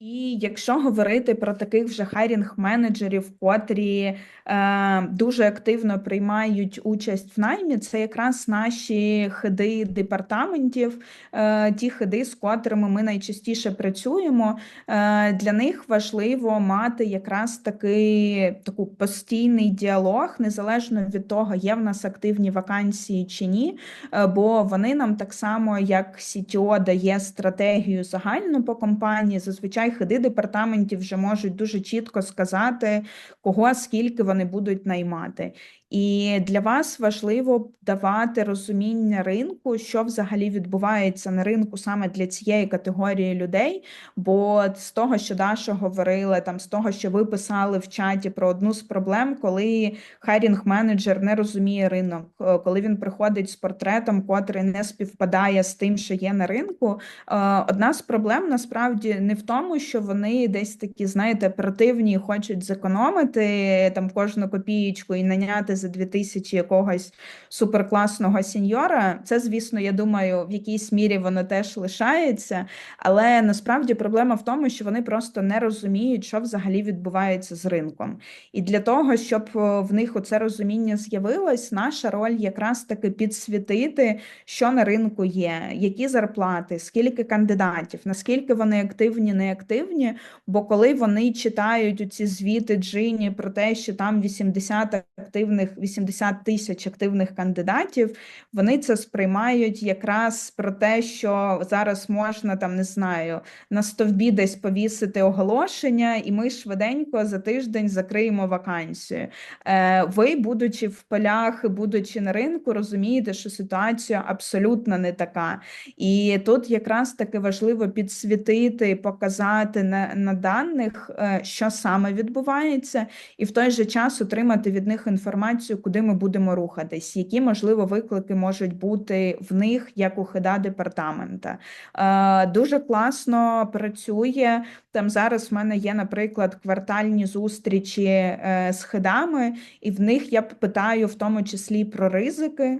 І якщо говорити про таких вже хайрінг-менеджерів, котрі е, дуже активно приймають участь в наймі, це якраз наші хиди департаментів, е, ті хиди, з котрими ми найчастіше працюємо. Е, для них важливо мати якраз такий таку постійний діалог, незалежно від того, є в нас активні вакансії чи ні. Е, бо вони нам так само, як CTO дає стратегію загальну по компанії, зазвичай хиди департаментів вже можуть дуже чітко сказати, кого скільки вони будуть наймати. І для вас важливо давати розуміння ринку, що взагалі відбувається на ринку саме для цієї категорії людей. Бо з того, що Даша говорила, там з того, що ви писали в чаті про одну з проблем, коли хайрінг-менеджер не розуміє ринок, е, коли він приходить з портретом, котрий не співпадає з тим, що є на ринку. Е, одна з проблем насправді не в тому, що вони десь такі, знаєте, противні хочуть зекономити там кожну копієчку і наняти за 2000 якогось суперкласного сеньора. Це, звісно, я думаю, в якійсь мірі воно теж лишається, але насправді проблема в тому, що вони просто не розуміють, що взагалі відбувається з ринком. І для того, щоб е, в них оце розуміння з'явилось, наша роль якраз таки підсвітити, що на ринку є, які зарплати, скільки кандидатів, наскільки вони активні, неактивні. Бо коли вони читають ці звіти Джині про те, що там 80 активних, 80 тисяч активних кандидатів, вони це сприймають якраз про те, що зараз можна там не знаю на стовбі десь повісити оголошення, і ми швиденько за тиждень закриємо вакансію. Е, ви, будучи в полях, будучи на ринку, розумієте, що ситуація абсолютно не така. І тут якраз таки важливо підсвітити, показати на, на даних, е, що саме відбувається, і в той же час отримати від них інформацію, куди ми будемо рухатись, які можливо виклики можуть бути в них як у хида департамента. Е, дуже класно працює там. Зараз в мене є, наприклад, квартальні зустрічі е, з хидами, і в них я питаю в тому числі про ризики,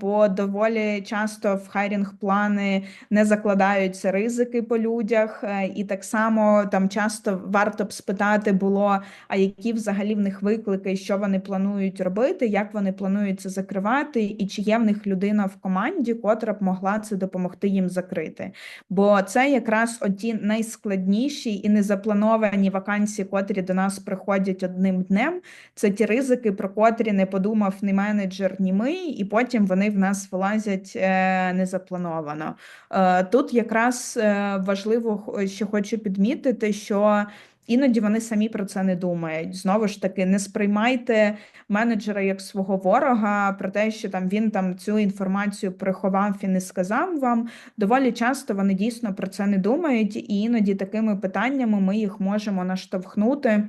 бо доволі часто в хайрінг плани не закладаються ризики по людях, і так само там часто варто б спитати було, а які взагалі в них виклики, що вони планують робити, як вони планують це закривати, і чи є в них людина в команді, котра б могла це допомогти їм закрити. Бо це якраз оті найскладніші і незаплановані вакансії, котрі до нас приходять одним днем. Це ті ризики, про котрі не подумав ні менеджер, ні ми, і потім вони в нас вилазять е, незаплановано. Е, тут якраз е, важливо, що хочу підмітити, що іноді вони самі про це не думають. Знову ж таки, не сприймайте менеджера як свого ворога про те, що там він там цю інформацію приховав і не сказав вам. Доволі часто вони дійсно про це не думають, і іноді такими питаннями ми їх можемо наштовхнути.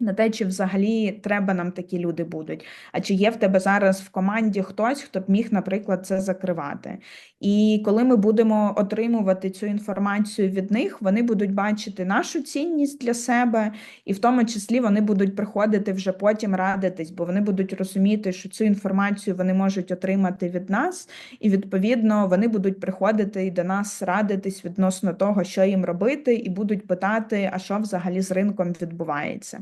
На те, чи взагалі треба нам такі люди будуть. А чи є в тебе зараз в команді хтось, хто б міг, наприклад, це закривати? І коли ми будемо отримувати цю інформацію від них, вони будуть бачити нашу цінність для себе, і в тому числі вони будуть приходити вже потім радитись, бо вони будуть розуміти, що цю інформацію вони можуть отримати від нас, і відповідно вони будуть приходити і до нас радитись відносно того, що їм робити, і будуть питати, а що взагалі з ринком відбувається.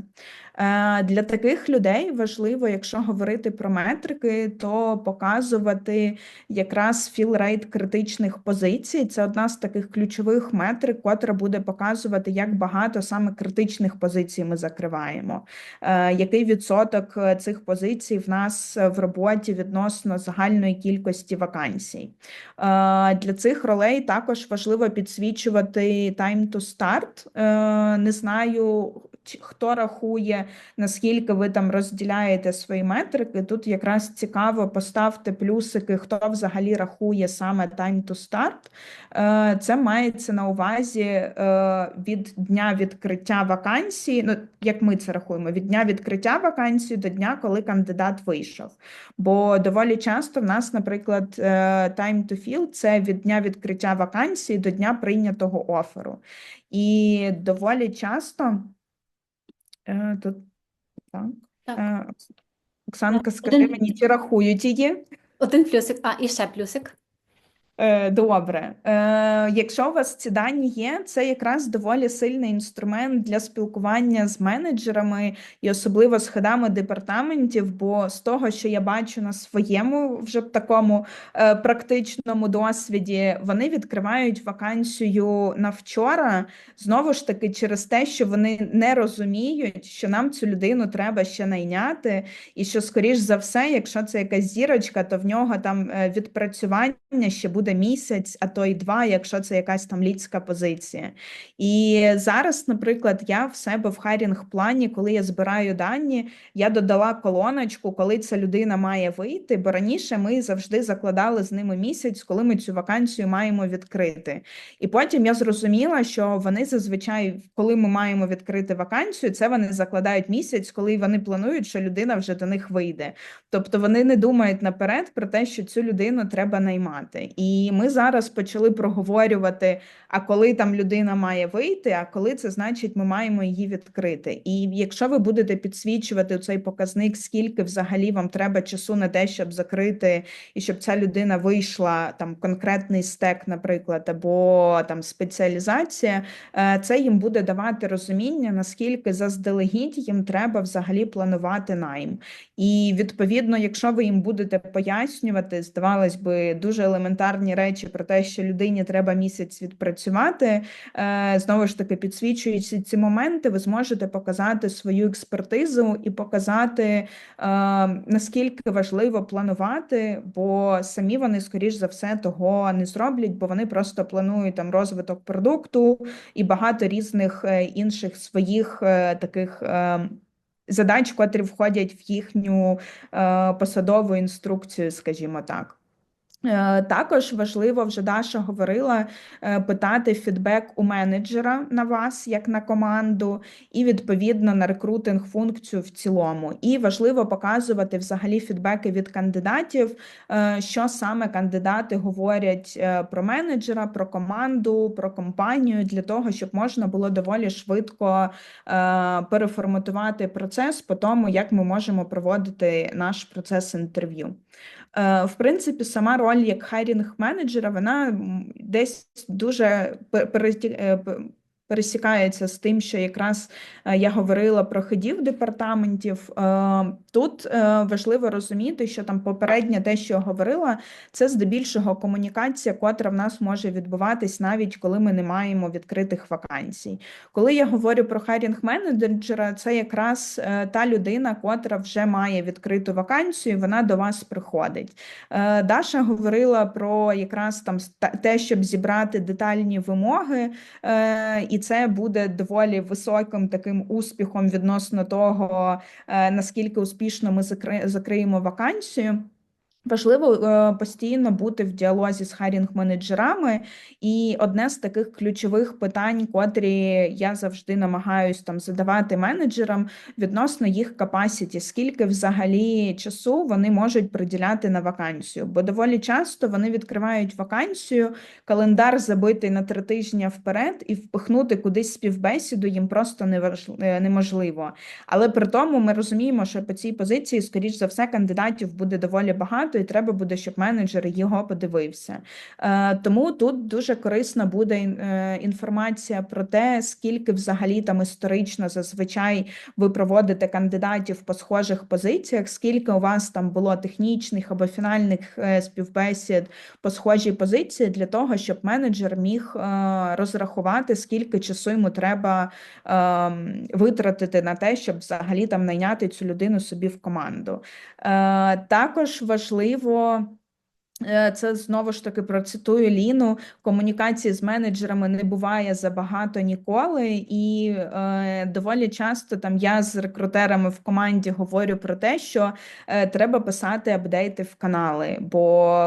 Е, для таких людей важливо, якщо говорити про метрики, то показувати якраз філрейт критичних позицій. Це одна з таких ключових метрик, котра буде показувати, як багато саме критичних позицій ми закриваємо. Е, який відсоток цих позицій в нас в роботі відносно загальної кількості вакансій? Е, для цих ролей також важливо підсвічувати time to start. Не знаю хто рахує, наскільки ви там розділяєте свої метрики. Тут якраз цікаво поставте плюсики, хто взагалі рахує саме time to start. Е, це мається на увазі е, від дня відкриття вакансії, ну як ми це рахуємо, від дня відкриття вакансії до дня, коли кандидат вийшов. Бо доволі часто в нас, наприклад, е, time to fill – це від дня відкриття вакансії до дня прийнятого оферу. І доволі часто. Е, Тут так. Так. Е, Оксанка, скажи один- мені, чи рахують її? Один плюсик, а і ще плюсик. Е, Добре, Е, якщо у вас ці дані є, це якраз доволі сильний інструмент для спілкування з менеджерами і особливо з хедами департаментів. Бо з того, що я бачу на своєму вже такому е, практичному досвіді, вони відкривають вакансію на вчора знову ж таки через те, що вони не розуміють, що нам цю людину треба ще найняти, і що, скоріш за все, якщо це якась зірочка, то в нього там відпрацювання ще буде місяць, а то й два, якщо це якась там лідська позиція. І зараз, наприклад, я в себе в хайрінг плані, коли я збираю дані, я додала колоночку, коли ця людина має вийти, бо раніше ми завжди закладали з ними місяць, коли ми цю вакансію маємо відкрити. І потім я зрозуміла, що вони зазвичай, коли ми маємо відкрити вакансію, це вони закладають місяць, коли вони планують, що людина вже до них вийде. Тобто вони не думають наперед про те, що цю людину треба наймати. І ми зараз почали проговорювати: а коли там людина має вийти, а коли це значить, ми маємо її відкрити. І якщо ви будете підсвічувати цей показник, скільки взагалі вам треба часу на те, щоб закрити, і щоб ця людина вийшла там конкретний стек, наприклад, або там спеціалізація, е, це їм буде давати розуміння, наскільки заздалегідь їм треба взагалі планувати найм. І відповідно, якщо ви їм будете пояснювати, здавалось би, дуже елементарні речі про те, що людині треба місяць відпрацювати, е, знову ж таки, підсвічуючи ці моменти, ви зможете показати свою експертизу і показати, е, наскільки важливо планувати, бо самі вони, скоріш за все, того не зроблять, бо вони просто планують там розвиток продукту і багато різних е, інших своїх таких задач, котрі входять в їхню е, посадову інструкцію, скажімо так. Е, також важливо, вже Даша говорила, е, питати фідбек у менеджера на вас, як на команду, і відповідно на рекрутинг функцію в цілому. І важливо показувати взагалі фідбеки від кандидатів, е, що саме кандидати говорять про менеджера, про команду, про компанію для того, щоб можна було доволі швидко переформатувати процес по тому, як ми можемо проводити наш процес інтерв'ю. Е, в принципі, сама роль як хайрінг менеджера, вона десь дуже е, пересікається з тим, що якраз е, я говорила про хедів департаментів. Е, тут е, важливо розуміти, що там попереднє те, що я говорила, це здебільшого комунікація, котра в нас може відбуватись навіть коли ми не маємо відкритих вакансій. Коли я говорю про хайрінг менеджера, це якраз та людина, котра вже має відкриту вакансію, вона до вас приходить. Даша говорила про якраз там те, щоб зібрати детальні вимоги. і це буде доволі високим таким успіхом відносно того, е, наскільки успішно ми закриємо вакансію. Важливо е, постійно бути в діалозі з хайрінг-менеджерами, і одне з таких ключових питань, котрі я завжди намагаюсь там задавати менеджерам відносно їх капасіті, скільки взагалі часу вони можуть приділяти на вакансію. Бо доволі часто вони відкривають вакансію, календар забитий на три тижні вперед, і впихнути кудись співбесіду їм просто е, неможливо. Але при тому ми розуміємо, що по цій позиції, скоріш за все, кандидатів буде доволі багато багато, і треба буде, щоб менеджер його подивився. Е, тому тут дуже корисна буде е, інформація про те, скільки взагалі там історично зазвичай ви проводите кандидатів по схожих позиціях, скільки у вас там було технічних або фінальних е, співбесід по схожій позиції, для того, щоб менеджер міг розрахувати, скільки часу йому треба ем, витратити на те, щоб взагалі там найняти цю людину собі в команду. Також важливо важливо. Е, це знову ж таки процитую Ліну. Комунікації з менеджерами не буває забагато ніколи, і е, доволі часто там я з рекрутерами в команді говорю про те, що е, треба писати апдейти в канали. Бо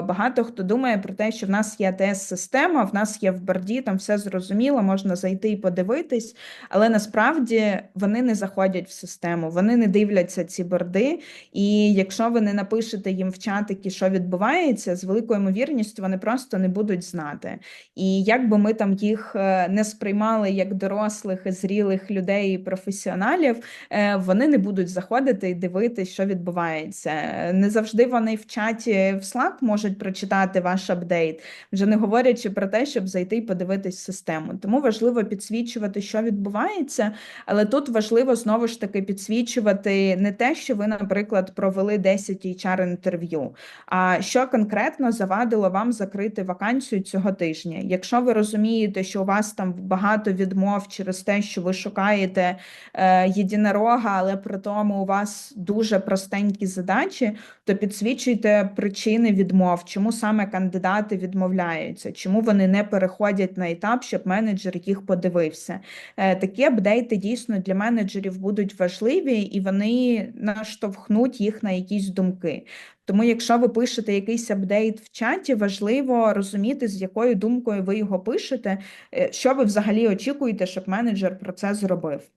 багато хто думає про те, що в нас є АТС-система, в нас є в борді, там все зрозуміло, можна зайти і подивитись, але насправді вони не заходять в систему, вони не дивляться ці борди. І якщо ви не напишете їм в чатики, що відбувається, великою ймовірністю вони просто не будуть знати. І як би ми там їх е, не сприймали як дорослих і зрілих людей і професіоналів, е, вони не будуть заходити і дивитися, що відбувається. Не завжди вони в чаті в Slack можуть прочитати ваш апдейт, вже не говорячи про те, щоб зайти і подивитись систему. Тому важливо підсвічувати, що відбувається, але тут важливо знову ж таки підсвічувати не те, що ви, наприклад, провели 10 HR інтерв'ю, а що конкретно завадило вам закрити вакансію цього тижня. Якщо ви розумієте, що у вас там багато відмов через те, що ви шукаєте е, єдинорога, але при тому у вас дуже простенькі задачі, то підсвічуйте причини відмов, чому саме кандидати відмовляються, чому вони не переходять на етап, щоб менеджер їх подивився. Е, Такі апдейти дійсно для менеджерів будуть важливі і вони наштовхнуть їх на якісь думки. Тому, якщо ви пишете якийсь апдейт в чаті, важливо розуміти, з якою думкою ви його пишете, е, що ви взагалі очікуєте, щоб менеджер про це зробив.